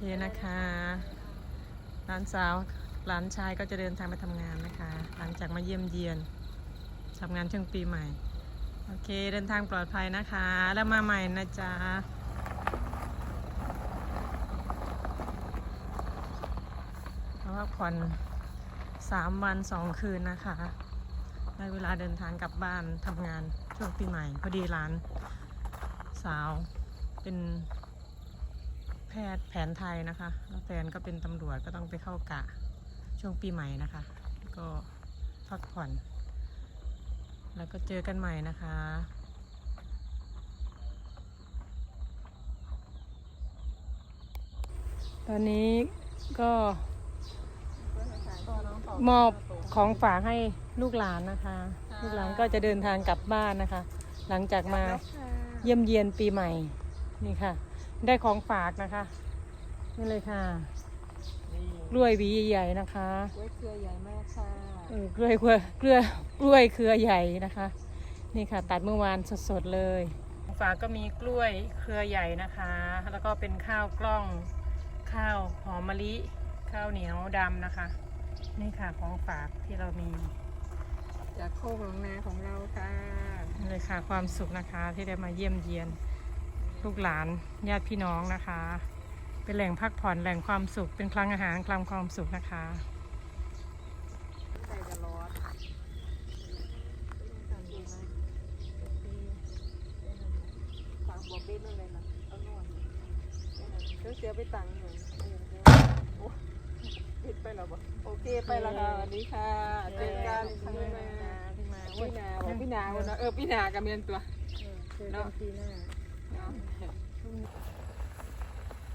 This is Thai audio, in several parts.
เคนะคะหลานสาวหลานชายก็จะเดินทางไปทำงานนะคะ หลังจากมาเยี่ยมเยียนทำงานช่วงปีใหม่ โอเคเดินทางปลอดภัยนะคะ แล้วมาใหม่นะจ๊ะพักผ่อนสามวันสองคืนนะคะได้เวลาเดินทางกลับบ้านทำงานช่วงปีใหม่ พอดีหลานสาวเป็น แพทย์แผนไทยนะคะแล้วแฟนก็เป็นตำรวจก็ต้องไปเข้ากะช่วงปีใหม่นะคะ ก็พักผ่อน แล้วก็เจอกันใหม่นะคะตอนนี้ก็มอบของฝากให้ลูกหลานนะคะ ลูกหลานก็จะเดินทางกลับบ้านนะคะ หลังจากมาเยี่ยมเยียนปีใหม่นี่ค่ะ ได้ของฝากนะคะ นี่เลยค่ะกล้วยหวีใหญ่ๆนะคะกล้วยเครือใหญ่มากค่ะเออกล้วยเครือเกลือกล้วยเครือใหญ่นะคะ นี่ค่ะ ตัดเมื่อวานสดๆเลยของฝากก็มีกล้วยเครือใหญ่นะคะ แล้วก็เป็นข้าวกล้องข้าวหอมมะลิ ข้าวเหนียวดำนะคะ นี่ค่ะของฝากที่เรามีจากโคกหนองนาของเราค่ะนี่เลยค่ะความสุขนะคะที่ได้มาเยี่ยมเยียน ลูกหลานญาติพี่น้องนะคะ เป็นแหล่งพักผ่อนแหล่งความสุข เป็นคลังอาหารคลังความสุขนะคะใจจะร้อนฝากบอกเบ้นเลยนะเอานวดเดี๋ยวเสียไปตังค์หนึ่งโอ้ผิดไปแล้วบ่โอเคไปแล้วค่ะสวัสดีค่ะเจอกันครั้งหน้าพี่นาพี่นาบอกพี่นาวันนะเออพี่นากับเมียนตัวเนาะปีหน้าเนาะ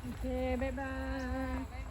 โอเค บ๊ายบาย